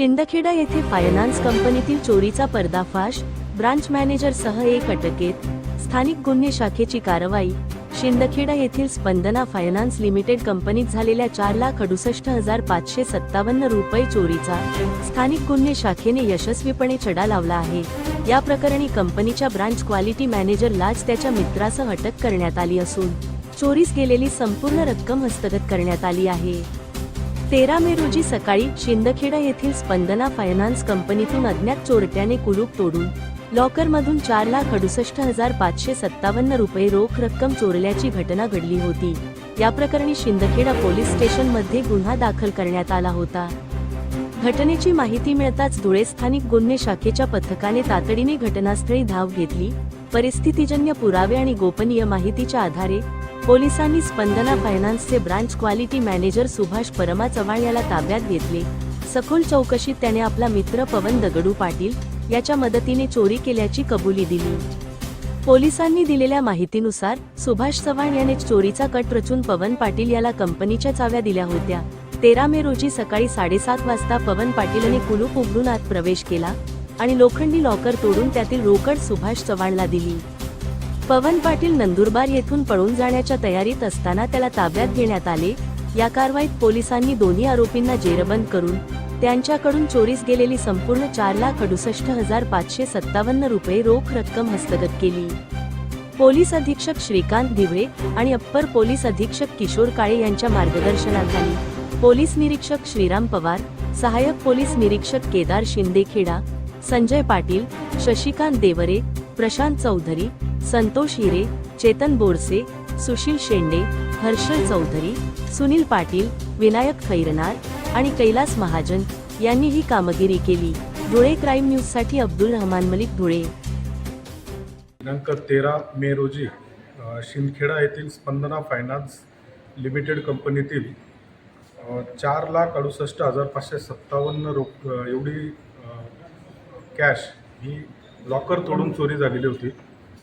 शिंदखेडा येथे फायनान्स कंपनीतील चोरीचा पर्दाफाश ब्रांच मॅनेजरसह एक अटकेत स्थानिक गुन्हे शाखेची कारवाई शिंदखेडा येथील स्पंदना फायनान्स लिमिटेड कंपनीत झालेल्या चार लाख अडुसष्ट हजार पाचशे सत्तावन्न रुपये चोरीचा स्थानिक गुन्हे शाखेने यशस्वीपणे छडा लावला आहे. या प्रकरणी कंपनीच्या ब्रांच क्वालिटी मॅनेजरलाच त्याच्या मित्रासह अटक करण्यात आली असून चोरीस गेलेली संपूर्ण रक्कम हस्तगत करण्यात आली आहे. तेरा मे रोजी सकाळी शिंदखेडा येथील स्पंदना फायनान्स कंपनीतून अज्ञात चोरट्याने कुलूप तोडून लॉकरमधून चार लाख अडुसष्ट हजार पाचशे सत्तावन्न रुपये रोख रक्कम चोरल्याची घटना घडली होती. या प्रकरणी शिंदखेडा पोलीस स्टेशनमध्ये गुन्हा दाखल करण्यात आला होता. घटनेची माहिती मिळताच धुळे स्थानिक गुन्हे शाखेच्या पथकाने तातडीने घटनास्थळी धाव घेतली. परिस्थितीजन्य पुरावे आणि गोपनीय माहितीच्या आधारे पोलिसांनी स्पंदना फायनान्सचे branch quality manager Subhash Parma Chavan याला ताब्यात घेतले. सखोल चौकशीत त्याने आपला मित्र पवन दगडू पाटील याच्या मदतीने चोरी केल्याची कबुली दिली. पोलिसांनी दिलेल्या माहितीनुसार सुभाष चव्हाण याने चोरीचा कट रचून पवन पाटील याला कंपनीच्या चाव्या दिल्या होत्या. तेरा मे रोजी सकाळी साडेसात वाजता पवन पाटीलने कुलूप उघडून आत प्रवेश केला आणि लोखंडी लॉकर तोडून त्यातील रोकड सुभाष चव्हाणला दिली. पवन पाटील नंदुरबार येथून पळून जाण्याच्या तयारीत असताना त्याला ताब्यात घेण्यात आले. या कारवाईत पोलिसांनी दोन्ही आरोपींना जेरबंद करून त्यांच्याकडून चोरीस गेलेली संपूर्ण चार लाख अडुसष्ट हजार पाचशे सत्तावन्न रुपये रोख रक्कम हस्तगत केली. पोलीस अधीक्षक श्रीकांत दिवळे आणि अप्पर पोलीस अधीक्षक किशोर काळे यांच्या मार्गदर्शनाखाली पोलीस निरीक्षक श्रीराम पवार सहाय्यक पोलीस निरीक्षक केदार शिंदेखेडा संजय पाटील शशिकांत देवरे प्रशांत चौधरी संतोष हिरे चेतन बोरसे सुशील शेंडे हर्षल चौधरी सुनील पाटील विनायक खैरनार आणि कैलास महाजन यांनी ही कामगिरी केली. धुळे क्राईम न्यूजसाठी अब्दुल रहमान मलिक धुळे. दिनांक तेरा मे रोजी शिंदखेडा येथील स्पंदना फायनान्स लिमिटेड कंपनीतील चार लाख अडुसष्ट हजार पाचशे सत्तावन्न रोख एवढी कॅश ही लॉकर तोडून चोरी झालेली होती.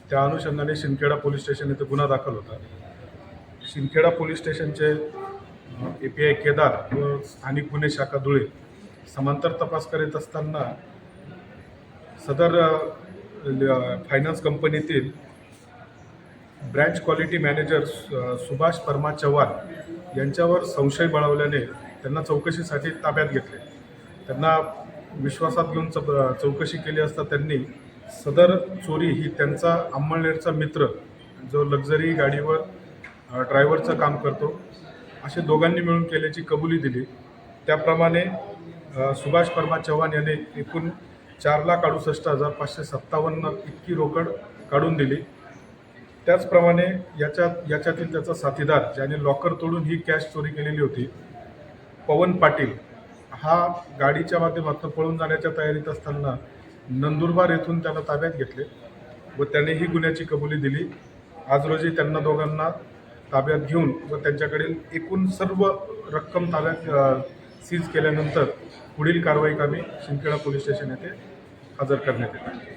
त्या अनुषंगाने शिंदखेडा पोलीस स्टेशन येथे गुन्हा दाखल होता. शिंदखेडा पोलीस स्टेशनचे ए पी आय केदार व स्थानिक गुन्हे शाखा धुळे समांतर तपास करीत असताना सदर फायनान्स कंपनीतील branch quality manager Subhash Parma Chavan यांच्यावर संशय बळावल्याने त्यांना चौकशीसाठी ताब्यात घेतले. त्यांना विश्वासात घेऊन चौकशी केली असता त्यांनी सदर चोरी ही त्यांचा अंमळनेरचा मित्र जो लक्झरी गाडीवर ड्रायव्हरचं काम करतो असे दोघांनी मिळून केल्याची कबुली दिली. त्याप्रमाणे सुभाष परमा चव्हाण याने एकूण चार लाख अडुसष्ट हजार पाचशे सत्तावन्न इतकी रोकड काढून दिली. त्याचप्रमाणे याच्यात याच्यातील त्याचा साथीदार ज्याने लॉकर तोडून ही कॅश चोरी केलेली होती पवन पाटील हा गाडीच्या माध्यमातून पळून जाण्याच्या तयारीत असताना नंदुरबार येथून त्याला ताब्यात घेतले व त्याने ही गुन्ह्याची कबुली दिली. आज रोजी त्यांना दोघांना ताब्यात घेऊन व त्यांच्याकडील एकूण सर्व रक्कम ताब्यात सीज केल्यानंतर पुढील कारवाई कामी शिंदखेडा पोलीस स्टेशन येथे हजर करण्यात येते